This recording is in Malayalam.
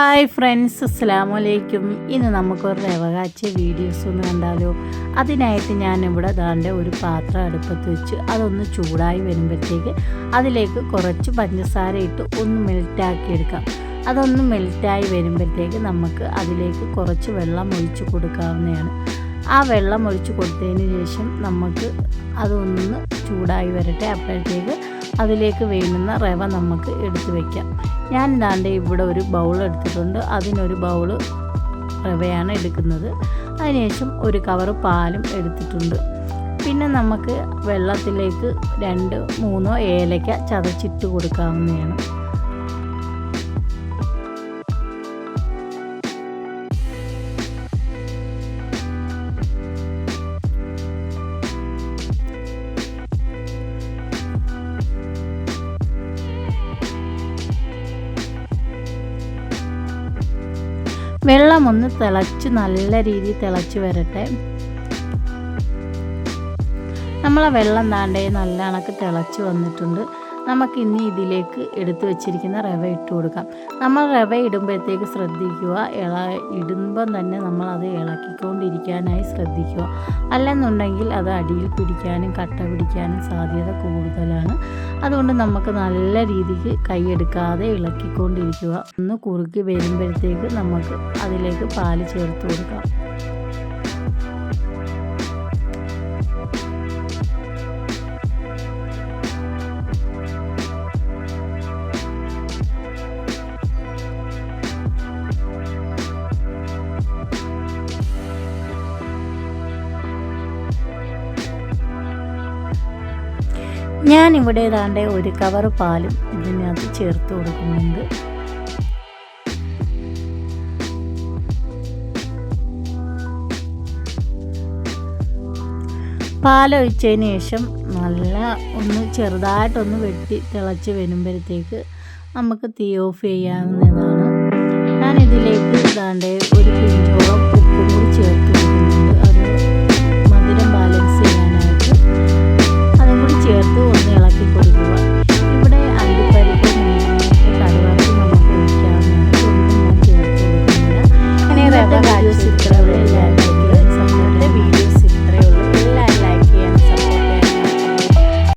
ഹായ് ഫ്രണ്ട്സ് അസ്സാം വലൈക്കും ഇന്ന് നമുക്കൊരു രവകാച്ച വീഡിയോസ് ഒന്ന് കണ്ടാലോ? അതിനായിട്ട് ഞാനിവിടെ ദാണ്ട ഒരു പാത്രം അടുപ്പത്ത് വെച്ച് അതൊന്ന് ചൂടായി വരുമ്പോഴത്തേക്ക് അതിലേക്ക് കുറച്ച് പഞ്ചസാര ഇട്ട് ഒന്ന് മെൽറ്റാക്കി എടുക്കാം അതൊന്ന് മെൽറ്റായി വരുമ്പോഴത്തേക്ക് നമുക്ക് അതിലേക്ക് കുറച്ച് വെള്ളം ഒഴിച്ച് കൊടുക്കാവുന്നതാണ്. ആ വെള്ളം ഒഴിച്ച് കൊടുത്തതിന് ശേഷം നമുക്ക് അതൊന്ന് ചൂടായി വരട്ടെ. അപ്പോഴത്തേക്ക് അതിലേക്ക് വേണ്ടുന്ന റവ നമുക്ക് എടുത്തു വയ്ക്കാം ഞാൻ ഇതാണ്ട് ഇവിടെ ഒരു ബൗൾ എടുത്തിട്ടുണ്ട്. അതിനൊരു ബൗൾ റവയാണ് എടുക്കുന്നത്. അതിനുശേഷം ഒരു കവർ പാലും എടുത്തിട്ടുണ്ട്. പിന്നെ നമുക്ക് വെള്ളത്തിലേക്ക് രണ്ട് മൂന്നോ ഏലക്ക ചതച്ചിട്ട് കൊടുക്കാവുന്നതാണ്. വെള്ളം ഒന്ന് തിളച്ച് നല്ല രീതിയിൽ തിളച്ച് വരട്ടെ. നമ്മളെ വെള്ളം താണ്ടേ നല്ല കണക്ക് തിളച്ച് വന്നിട്ടുണ്ട്. നമുക്ക് ഇനി ഇതിലേക്ക് എടുത്തു വെച്ചിരിക്കുന്ന റവ ഇട്ട് കൊടുക്കാം. നമ്മൾ റവ ഇടുമ്പോഴത്തേക്ക് ശ്രദ്ധിക്കുക. ഇള ഇടുമ്പം തന്നെ നമ്മൾ അത് ഇളക്കിക്കൊണ്ടിരിക്കാനായി ശ്രദ്ധിക്കുക. അല്ലെന്നുണ്ടെങ്കിൽ അത് അടിയിൽ പിടിക്കാനും കട്ട പിടിക്കാനും സാധ്യത കൂടുതലാണ്. അതുകൊണ്ട് നമുക്ക് നല്ല രീതിക്ക് കൈയെടുക്കാതെ ഇളക്കിക്കൊണ്ടിരിക്കുക. ഒന്ന് കുറുക്കി വരുമ്പോഴത്തേക്ക് നമുക്ക് അതിലേക്ക് പാൽ ചേർത്ത് കൊടുക്കാം. ഞാൻ ഇവിടെ ഏതാണ്ട് ഒരു കവർ പാലും ഇതിനകത്ത് ചേർത്ത് കൊടുക്കുന്നുണ്ട്. പാലൊഴിച്ചതിന് ശേഷം നല്ല ഒന്ന് ചെറുതായിട്ടൊന്ന് വെട്ടി തിളച്ച് വരുമ്പോഴത്തേക്ക് നമുക്ക് തീ ഓഫ് ചെയ്യാവുന്നതാണ്. people to